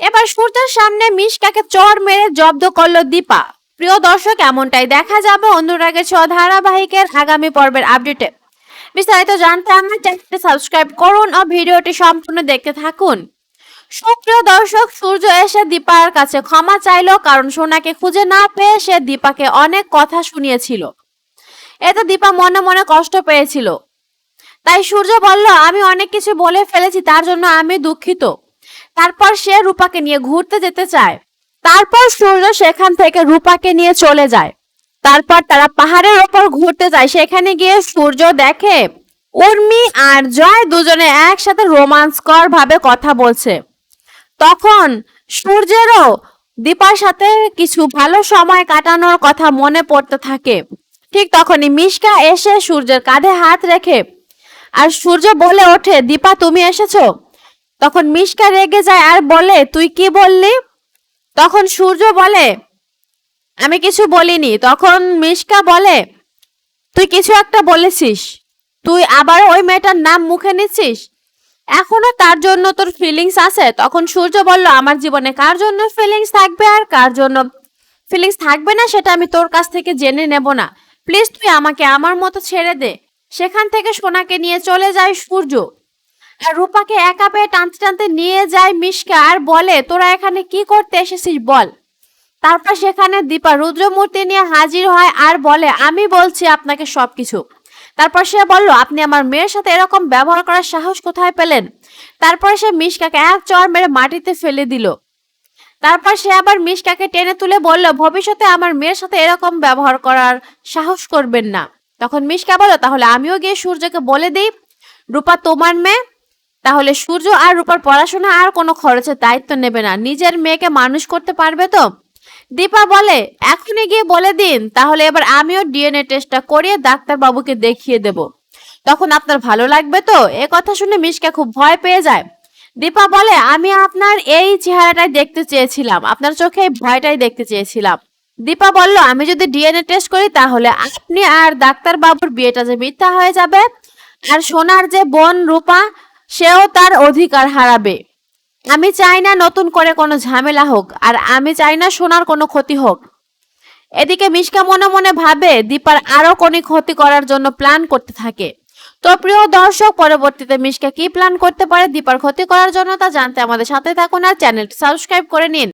এবার সূর্যের সামনে মিশকাকে চর মেরে জব্দ করল দীপা। প্রিয় দর্শক, এমনটাই দেখা যাবে অনুরাগের ছ ধারাবাহিকের আগামী পর্বের আপডেটে। বিস্তারিত জানতে আমার চ্যানেলটি সাবস্ক্রাইব করুন ও ভিডিওটি সম্পূর্ণ দেখতে থাকুন। সুপ্রিয় দর্শক, সূর্য এসে দীপার কাছে ক্ষমা চাইলো, কারণ সোনাকে খুঁজে না পেয়ে সে দীপাকে অনেক কথা শুনিয়েছিল। এতে দীপা মনে মনে কষ্ট পেয়েছিল। তাই সূর্য বলল, আমি অনেক কিছু বলে ফেলেছি, তার জন্য আমি দুঃখিত। তারপর সে রূপাকে নিয়ে ঘুরতে যেতে চায়। তারপর সূর্য সেখান থেকে রূপাকে নিয়ে চলে যায়। তারপর তারা পাহাড়ের ওপর ঘুরতে যায়। সেখানে গিয়ে সূর্য দেখে, উর্মি আর জয় দুজনে একসাথে রোমান্সকর ভাবে কথা বলছে। তখন সূর্যেরও দীপার সাথে কিছু ভালো সময় কাটানোর কথা মনে পড়তে থাকে। ঠিক তখনই মিশকা এসে সূর্যের কাঁধে হাত রেখে, আর সূর্য বলে ওঠে, দীপা, তুমি এসেছ? তখন মিশকা রেগে যায় আর বলে, তুই কি বললি? তখন সূর্য বলে, আমি কিছু বলিনি। তখন মিশকা বলে, তুই কিছু একটা বলেছিস। তুই আবার ওই মেয়েটার নাম মুখে নিচ্ছিস? এখনও তার জন্য তোর ফিলিংস আছে? তখন সূর্য বলল, আমার জীবনে কার জন্য ফিলিংস থাকবে আর কার জন্য ফিলিংস থাকবে না, সেটা আমি তোর কাছ থেকে জেনে নেব না। প্লিজ তুই আমাকে আমার মতো ছেড়ে দে। সেখান থেকে সোনাকে নিয়ে চলে যায় সূর্য। রূপাকে একা পেয়ে টানতে টানতে নিয়ে যায় মিশকা আর বলে, তোরা এখানে কি করতে এসেছিস বল? তারপর সেখানে দীপা রুদ্রমূর্তি নিয়ে হাজির হয় আর বলে, আমি বলছি আপনাকে সবকিছু। তারপর সে বলল, আপনি আমার মেয়ের সাথে এরকম ব্যবহার করার সাহস কোথায় পেলেন? তারপর সে মিশকাকে এক চর মেরে মাটিতে ফেলে দিল। তারপর সে আবার মিশকাকে টেনে তুলে বলল, ভবিষ্যতে আমার মেয়ের সাথে এরকম ব্যবহার করার সাহস করবেন না। তখন মিশকা বলো তাহলে আমিও গিয়ে সূর্যকে বলে দিই, রূপা তোমার মেয়ে তাহলে সূর্য আর রূপার পড়াশোনা আর কোনো খরচের দায়িত্ব নেবে না। নিজের মেয়েকে মানুষ করতে পারবে তো? দীপা বলে, এখনই গিয়ে বলে দিন, তাহলে এবার আমিও ডিএনএ টেস্টটা করিয়ে ডাক্তার বাবুকে দেখিয়ে দেব। তখন আপনার ভালো লাগবে তো? এ কথা শুনে মিশকা খুব ভয় পেয়ে যায়। দীপা বলে, আমি আপনার এই চেহারাটাই দেখতে চেয়েছিলাম। আপনার চোখে এই ভয়টাই দেখতে চেয়েছিলাম। দীপা বলল, আমি যদি ডিএনএ টেস্ট করি, তাহলে আপনি আর ডাক্তার বাবুর বিয়েটা যে মিথ্যা হয়ে যাবে, আর সোনার যে বোন রূপা সেও তার অধিকার হারাবে। আমি চাই না নতুন করে কোনো ঝামেলা হোক, আর আমি চাই না সোনার কোনো ক্ষতি হোক। এদিকে মিশকা মনে মনে ভাবে দীপার আরও কোনো ক্ষতি করার জন্য প্ল্যান করতে থাকে। তো প্রিয় দর্শক, পরবর্তীতে মিশকা কি প্ল্যান করতে পারে, দীপার ক্ষতি করার জন্য তা জানতে আমাদের সাথে থাকুন আর চ্যানেলটি সাবস্ক্রাইব করে নিন।